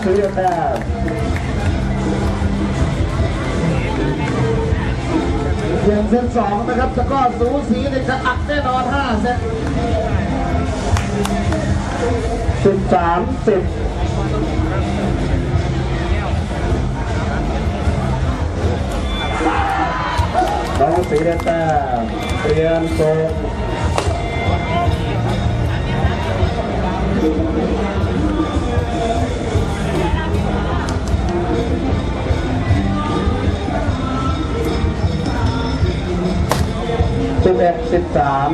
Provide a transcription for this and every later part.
องสุริยแต้มเพียงเซตสองนะครับสกอร์สูสีในกระอักแน่นอนห้าเซตสิบสามสิบน้องสีแต้มเตรียมส่ง เอ็ดสิบสาม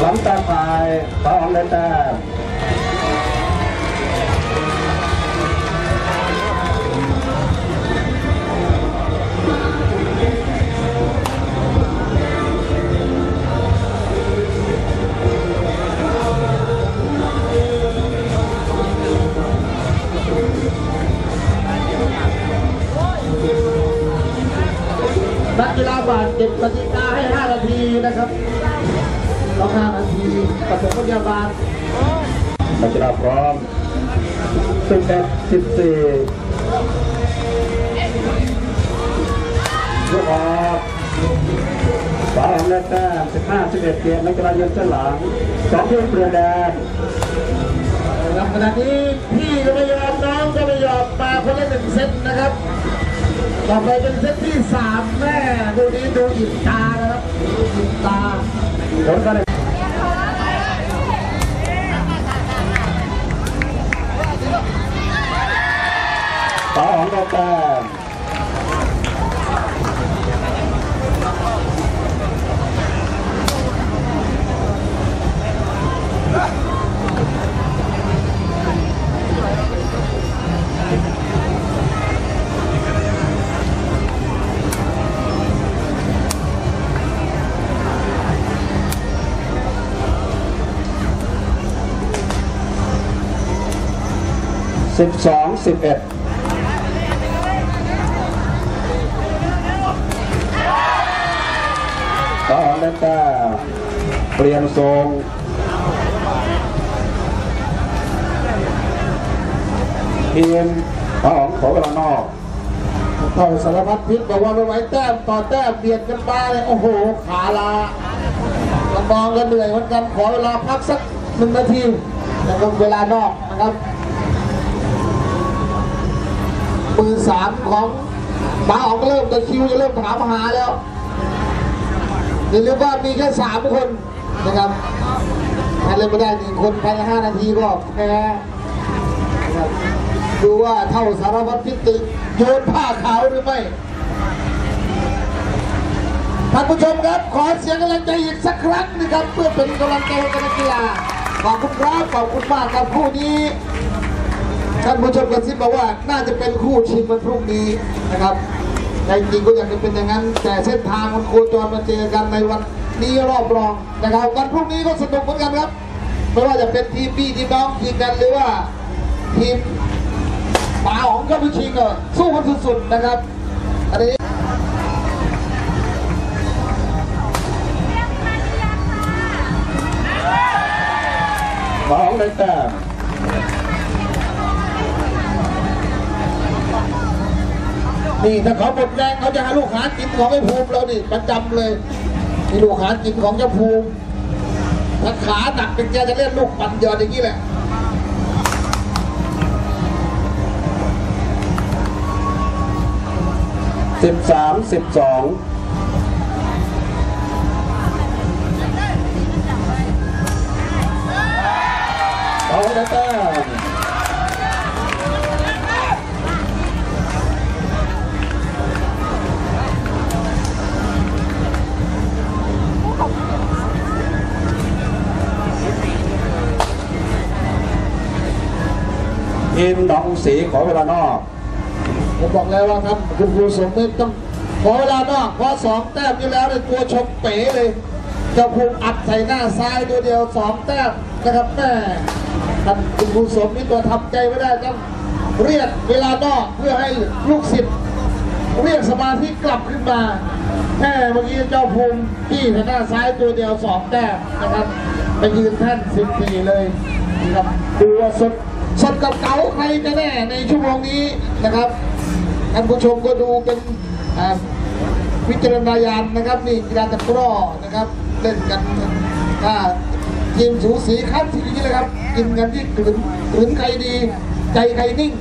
หลังตาพายป้ออมได้แต้ บาดเจ็บกติกาให้ 5 นาทีนะครับต้อง5นาทีปฐมพยาบาลนักกีฬาพร้อมสิบเอ็ดสิบสี่ลูกออกป้าออมได้แต้มสิบห้าสิบเอ็ดเกมนักกีฬายืนเส้นหลังสองทีมเปลี่ยนแดนนะครับขณะนี้พี่ก็ไม่ยอมน้องก็ไม่ยอมมาคนละหนึ่งเซตนะครับ ต่อไปเป็นเซตที่สามแม่ดูนี้ดูอิบตานะครับอิบตาผลการแข่งป้าออมได้แต สิบสองสิบเอ็ดต่ออเลนต้เปลี่ยนทรงทีมต่อของขอเวลานอกเข้าสารพัดพิษบอกว่าไม่ไหวแต้มต่อแต้มเบียดกันมาเลยโอ้โห ขาลาลำบองกันเหนื่อยเหมือนกันขอเวลาพักสักหนึ่งนาทีนะครับเวลานอกนะครับ มือสามของป้าอองก็เริ่มตะคิวจะเริ่มถามหาแล้วอย่าลืมว่ามีแค่สามคนนะครับถ้าเล่นไม่ได้หนึ่งคนภายในห้านาทีก็แพ้นะครับดูว่าเท่าสารพัดพิษตึกโยนผ้าขาวหรือไม่ท่านผู้ชมครับขอเสียงกำลังใจอีกสักครั้งนะครับ เพื่อเป็นกำลังใจให้กับนักกีฬาขอบคุณครับขอบคุณมากครับคู่นี้ ท่านผู้ชมกระซิบบอกว่าน่าจะเป็นคู่ชิงวันพรุ่งนี้นะครับแต่จริงก็อยากจะเป็นอย่างนั้น แต่เส้นทางมันโคจรมาเจอกันในวันนี้รอบรองนะครับวันพรุ่งนี้ก็สนุกเหมือนกันครับไม่ว่าจะเป็นทีมพี่ทีมน้องทีมกันหรือว่าทีมป่าของก็ไปชิงก็สู้กันสุดๆนะครับอันนี้ต่อของได้แต้ม นี่ถ้าเขาหมดแรงเขาจะหาลูกหากินของไอ้ภูมิเราดิประจำเลยนี่ลูกหากินของเจ้าภูมิถ้าขาหนักเป็นแกจะเล่นลูกปั่นยอดอย่างนี้แหละสิบสามสิบสองต่อของได้แต้ม ทีมหนองสีขอเวลานอก ผมบอกแล้วว่าครับคุณครูสมเด็จต้องขอเวลานอกเพราะสองแต้มที่แล้วเนี่ยตัวชมเป๋เลยเจ้าภูมิอัดใส่หน้าซ้ายตัวเดียวสองแต้มนะครับแม่ท่านคุณครูสมนี่ตัวทำใจไม่ได้ต้องเรียกเวลานอกเพื่อให้ลูกศิษย์เรียกสมาธิกลับขึ้นมาแม่เมื่อกี้เจ้าภูมิที่หน้าซ้ายตัวเดียวสองแต้มนะครับไปยืนแท่นสิบสี่เลยนะครับดูว่าสด สดกับเก๋าใครจะแน่ในชั่วโมงนี้นะครับท่านผู้ชมก็ดูเป็นวิจารณญาณนะครับนี่กีฬาตะกร้อนะครับเล่นกันถ้าทีมสูสีครับทีนี้เลยครับกินกันที่กลืนกลืนใครดี ใจใครนิ่ง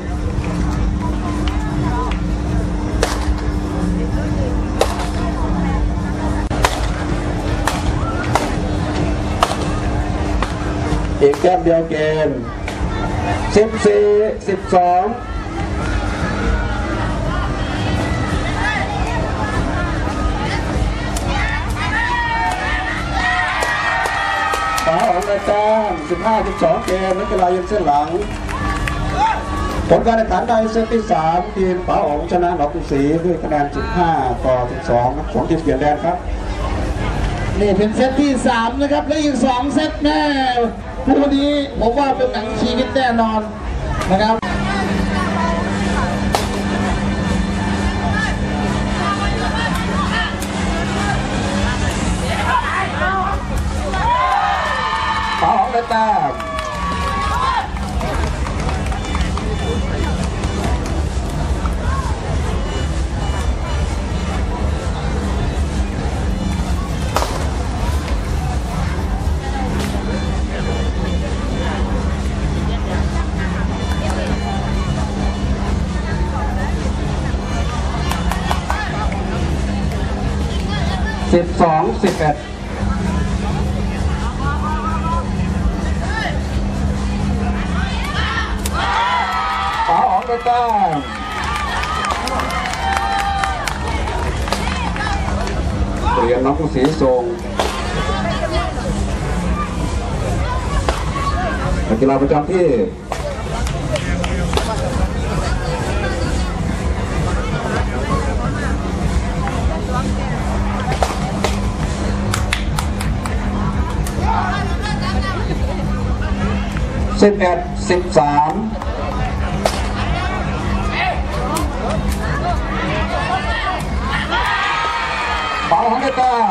อีกแก้มเดียวเกม สิบสี่สิบสองฝาของอาจารสิบห้าสิบสองเกมนักกีฬายืนเส้นหลัง ผลการแข่งขันในเซตที่สามทีมป๋าอ๋องชนะหนองกรุงศรีด้วยคะแนน 15 ต่อ 12ครับของทีมเปลี่ยนแดนครับ นี่เป็นเซตที่สามนะครับ และอีกสองเซตแม่ คู่นี้ผมว่าเป็นหนังชีวิตแน่นอนนะครับตาอ๋องแต้ม สิบสองสิบเอ็ดฝาอ๋องได้แต้มเปลี่ยนน้องผู้สีทรงนักกีฬาประจำที่ สิบเอ็ดสิบสามฝาของได้ต้ม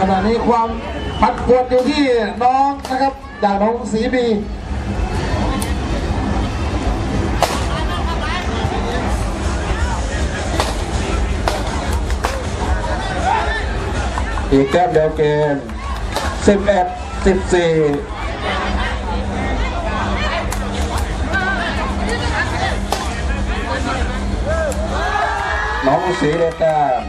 ขณะนี้ความปัดปวดอยู่ที่น้องนะครับจากน้องสีบี อีกแต้มเดียวเกมสิบเอ็ดสิบสี่น้องสีได้แต้ม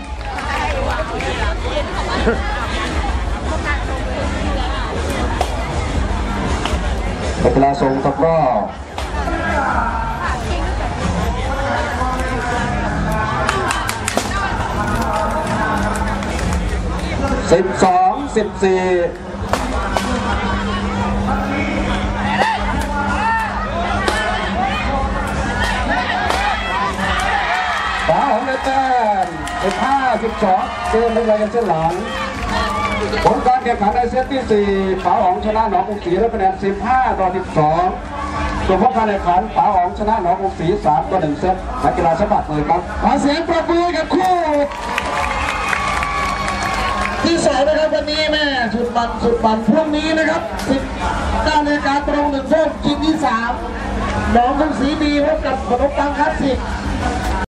นักกีฬาทรงตะกร้อ สิบสองสิบสี่ฝาของในแต้มสิบห้าสิบสองเกมเป็นไรกันเส้นหลังผลการแข่งขันในเซตที่4ป๋าอ๋องชนะหนองกรุงศรีด้วยคะแนน15ต่อ12ส่วนผลการแข่งขันป๋าอ๋องชนะหนองกรุงศรี3ต่อ1เซตนักกีฬาสะบัดเลยครับขอเสียงปรบมือกับคู่ ที่สองนะครับวันนี้แม่สุดมันสุดมันพรุ่งนี้นะครับสิบเก้านาฬิกาตรงหนึ่งโมงชิงที่สามน้องคุณสีดีพบกับขนมปังคลาสสิก